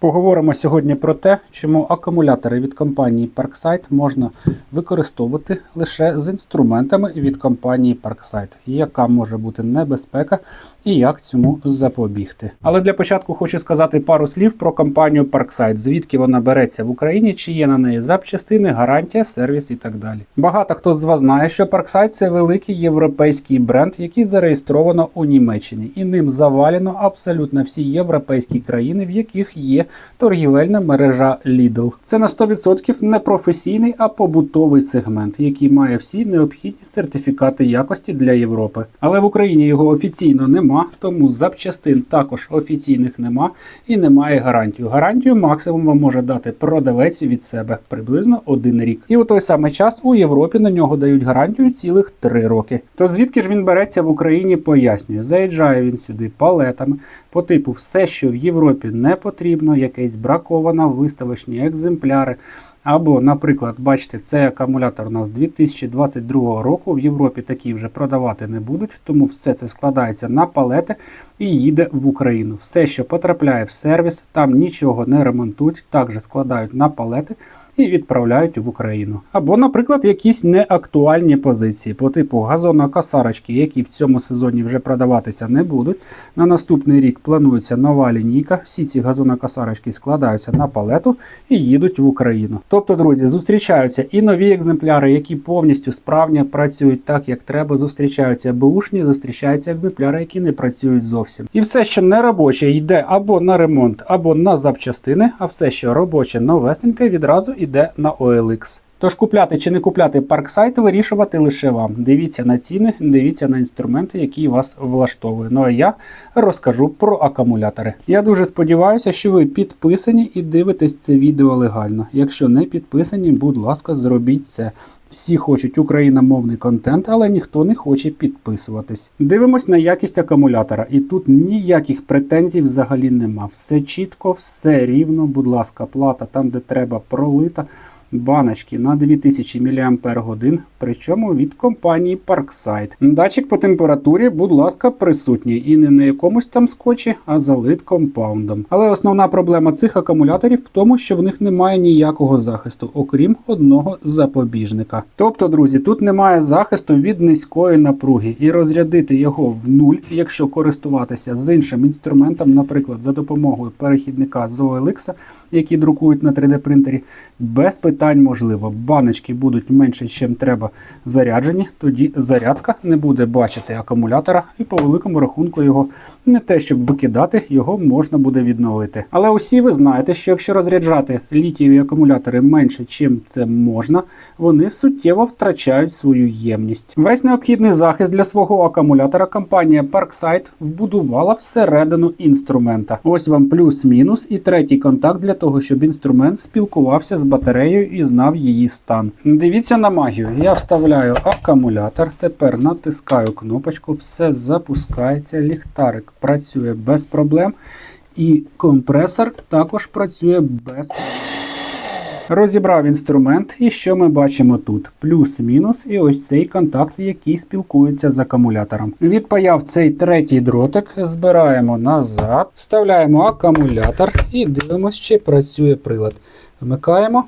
Поговоримо сьогодні про те, чому акумулятори від компанії Parkside можна використовувати лише з інструментами від компанії Parkside, яка може бути небезпека і як цьому запобігти. Але для початку хочу сказати пару слів про компанію Parkside, звідки вона береться в Україні, чи є на неї запчастини, гарантія, сервіс і так далі. Багато хто з вас знає, що Parkside – це великий європейський бренд, який зареєстровано у Німеччині, і ним завалено абсолютно всі європейські країни, в яких є торгівельна мережа Lidl. Це на 100% не професійний, а побутовий сегмент, який має всі необхідні сертифікати якості для Європи. Але в Україні його офіційно нема, тому запчастин також офіційних нема і немає гарантію. Гарантію максимум вам може дати продавець від себе приблизно один рік. І у той самий час у Європі на нього дають гарантію цілих три роки. То звідки ж він береться в Україні, пояснюю. Заїжджає він сюди палетами по типу все, що в Європі не потрібно, якесь браковано, виставочні екземпляри. Або, наприклад, бачите, цей акумулятор у нас 2022 року. В Європі такі вже продавати не будуть, тому все це складається на палети і їде в Україну. Все, що потрапляє в сервіс, там нічого не ремонтують, також складають на палети і відправляють в Україну. Або, наприклад, якісь неактуальні позиції по типу газонокосарочки, які в цьому сезоні вже продаватися не будуть. На наступний рік планується нова лінійка. Всі ці газонокосарочки складаються на палету і їдуть в Україну. Тобто, друзі, зустрічаються і нові екземпляри, які повністю справні працюють так, як треба. Зустрічаються бушні, зустрічаються екземпляри, які не працюють зовсім. І все, що не робоче, йде або на ремонт, або на запчастини, а все, що робоче, новесеньке, відразу йде на OLX. Тож купляти чи не купляти парксайт вирішувати лише вам. Дивіться на ціни, дивіться на інструменти, які вас влаштовують. Ну а я розкажу про акумулятори. Я дуже сподіваюся, що ви підписані і дивитесь це відео легально. Якщо не підписані, будь ласка, зробіть це. Всі хочуть україномовний контент, але ніхто не хоче підписуватись. Дивимось на якість акумулятора, і тут ніяких претензій взагалі нема. Все чітко, все рівно. Будь ласка, плата там, де треба, пролита. Баночки на 2000 мАч, причому від компанії Parkside. Датчик по температурі, будь ласка, присутній і не на якомусь там скотчі, а залит компаундом. Але основна проблема цих акумуляторів в тому, що в них немає ніякого захисту, окрім одного запобіжника. Тобто, друзі, тут немає захисту від низької напруги, і розрядити його в нуль, якщо користуватися з іншим інструментом, наприклад, за допомогою перехідника з які друкують на 3D принтері, без питань можливо. Баночки будуть менше, чим треба заряджені, тоді зарядка не буде бачити акумулятора, і по великому рахунку його не те, щоб викидати, його можна буде відновити. Але усі ви знаєте, що якщо розряджати літієві акумулятори менше, чим це можна, вони суттєво втрачають свою ємність. Весь необхідний захист для свого акумулятора компанія Parkside вбудувала всередину інструмента. Ось вам плюс-мінус і третій контакт для того, щоб інструмент спілкувався з батареєю і знав її стан. Дивіться на магію. Я вставляю акумулятор, тепер натискаю кнопочку, все запускається, ліхтарик працює без проблем. І компресор також працює без проблем. Розібрав інструмент, і що ми бачимо тут? Плюс-мінус, і ось цей контакт, який спілкується з акумулятором. Відпаяв цей третій дротик, збираємо назад, вставляємо акумулятор і дивимося, чи працює прилад. Вмикаємо,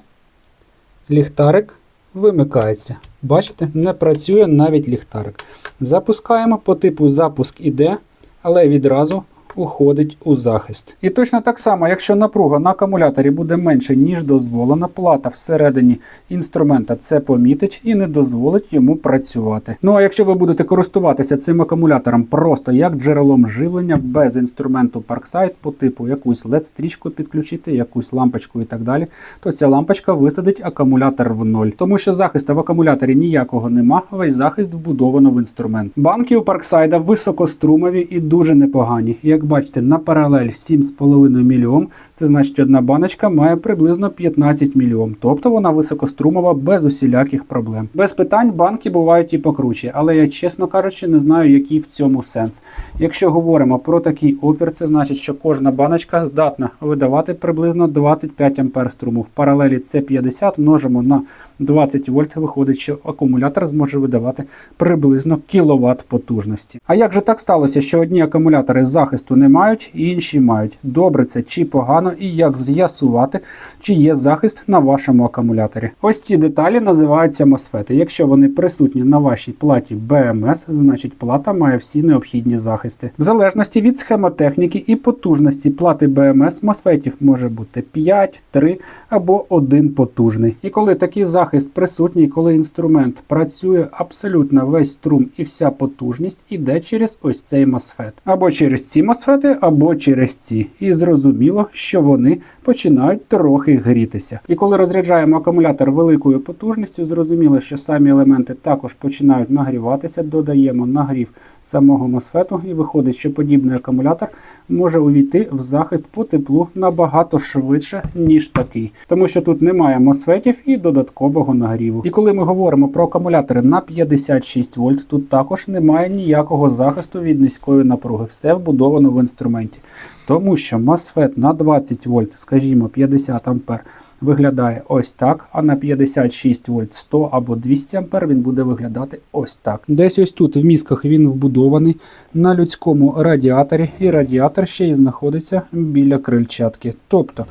ліхтарик вимикається. Бачите, не працює навіть ліхтарик. Запускаємо по типу запуск іде, але відразу уходить у захист. І точно так само, якщо напруга на акумуляторі буде менше, ніж дозволена, плата всередині інструмента це помітить і не дозволить йому працювати. Ну а якщо ви будете користуватися цим акумулятором просто як джерелом живлення без інструменту Parkside по типу якусь LED-стрічку підключити, якусь лампочку і так далі, то ця лампочка висадить акумулятор в ноль. Тому що захисту в акумуляторі ніякого нема, весь захист вбудовано в інструмент. Банки у Parkside високострумові і дуже непогані. Як бачите, на паралель 7,5 мОм, це значить одна баночка має приблизно 15 мОм, тобто вона високострумова без усіляких проблем. Без питань банки бувають і покруче, але я, чесно кажучи, не знаю, який в цьому сенс. Якщо говоримо про такий опір, це значить, що кожна баночка здатна видавати приблизно 25 А струму. В паралелі це 50 множимо на 20 вольт, виходить, що акумулятор зможе видавати приблизно кіловат потужності. А як же так сталося, що одні акумулятори захисту не мають, інші мають. Добре це чи погано, і як з'ясувати, чи є захист на вашому акумуляторі. Ось ці деталі називаються MOSFET. Якщо вони присутні на вашій платі BMS, значить плата має всі необхідні захисти. В залежності від схемотехніки і потужності плати BMS MOSFET може бути 5, 3 або 1 потужний. І коли такий захист присутній, коли інструмент працює абсолютно весь струм і вся потужність іде через ось цей MOSFET. Або через ці MOSFET, або через ці. І зрозуміло, що вони починають трохи грітися. І коли розряджаємо акумулятор великою потужністю, зрозуміло, що самі елементи також починають нагріватися, додаємо нагрів самого MOSFET, і виходить, що подібний акумулятор може увійти в захист по теплу набагато швидше, ніж такий, тому що тут немає MOSFETів і нагріву. І коли ми говоримо про акумулятори на 56 вольт, тут також немає ніякого захисту від низької напруги. Все вбудовано в інструменті. Тому що MOSFET на 20 вольт, скажімо, 50 ампер, виглядає ось так, а на 56 вольт 100 або 200 ампер він буде виглядати ось так. Десь ось тут в мізках він вбудований на людському радіаторі, і радіатор ще й знаходиться біля крильчатки. Тобто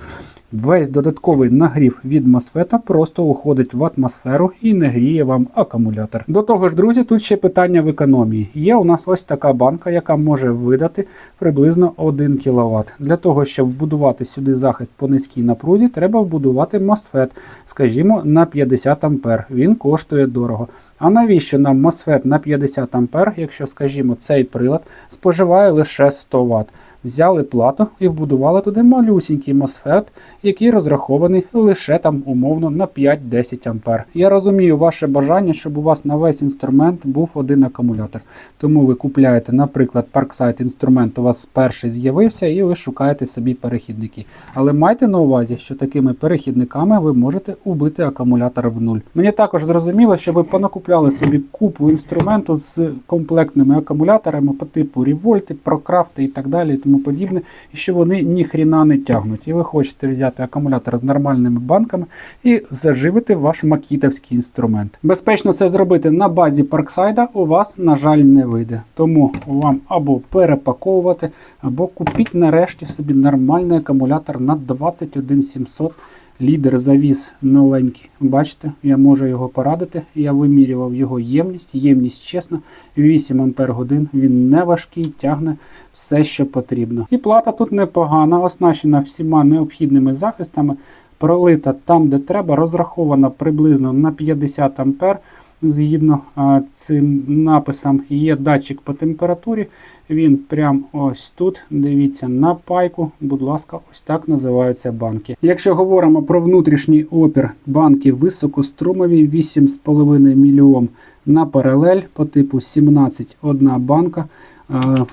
Весь додатковий нагрів від MOSFET просто уходить в атмосферу і не гріє вам акумулятор. До того ж, друзі, тут ще питання в економії. Є у нас ось така банка, яка може видати приблизно 1 кВт. Для того, щоб вбудувати сюди захист по низькій напрузі, треба вбудувати MOSFET, скажімо, на 50 А. Він коштує дорого. А навіщо нам MOSFET на 50 А, якщо, скажімо, цей прилад споживає лише 100 Вт? Взяли плату і вбудували туди малюсінький MOSFET, який розрахований лише там умовно на 5-10 А. Я розумію ваше бажання, щоб у вас на весь інструмент був один акумулятор. Тому ви купляєте, наприклад, Parkside інструмент, у вас перший з'явився, і ви шукаєте собі перехідники. Але майте на увазі, що такими перехідниками ви можете убити акумулятор в нуль. Мені також зрозуміло, що ви понакупляли собі купу інструменту з комплектними акумуляторами по типу Revolt, Procraft і так далі, тому подібне, і що вони ніхріна не тягнуть. І ви хочете взяти акумулятор з нормальними банками і заживити ваш макітовський інструмент. Безпечно це зробити на базі парксайда у вас, на жаль, не вийде. Тому вам або перепаковувати, або купіть нарешті собі нормальний акумулятор на 21700 Лідер завіз новенький. Бачите, я можу його порадити. Я вимірював його ємність. Ємність чесна, 8 Ампер годин. Він не важкий, тягне все, що потрібно. І плата тут непогана, оснащена всіма необхідними захистами, пролита там, де треба, розрахована приблизно на 50 Ампер. Згідно а, цим написам, є датчик по температурі. Він прямо ось тут. Дивіться на пайку. Будь ласка, ось так називаються банки. Якщо говоримо про внутрішній опір, банки високострумові 8,5 мільйон на паралель по типу 17 одна банка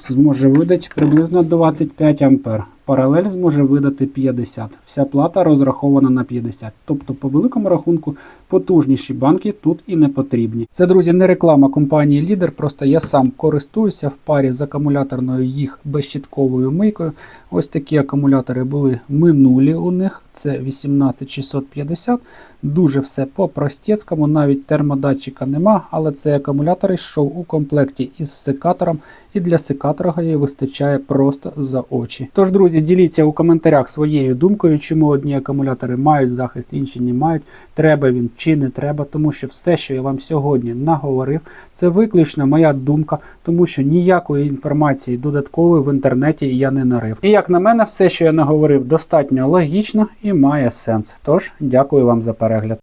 зможе видати приблизно 25 ампер. Паралель зможе видати 50. Вся плата розрахована на 50. Тобто, по великому рахунку, потужніші банки тут і не потрібні. Це, друзі, не реклама компанії Лідер. Просто я сам користуюся в парі з акумуляторною їх безщітковою мийкою. Ось такі акумулятори були минулі у них. Це 18650. Дуже все по-простецькому, навіть термодатчика нема, але цей акумулятор йшов у комплекті із секатором, і для секатора її вистачає просто за очі. Тож, друзі, діліться у коментарях своєю думкою, чому одні акумулятори мають захист, інші не мають. Треба він чи не треба, тому що все, що я вам сьогодні наговорив, це виключно моя думка, тому що ніякої інформації додаткової в інтернеті я не нарив. І як на мене, все, що я наговорив, достатньо логічно і має сенс. Тож, дякую вам за перегляд.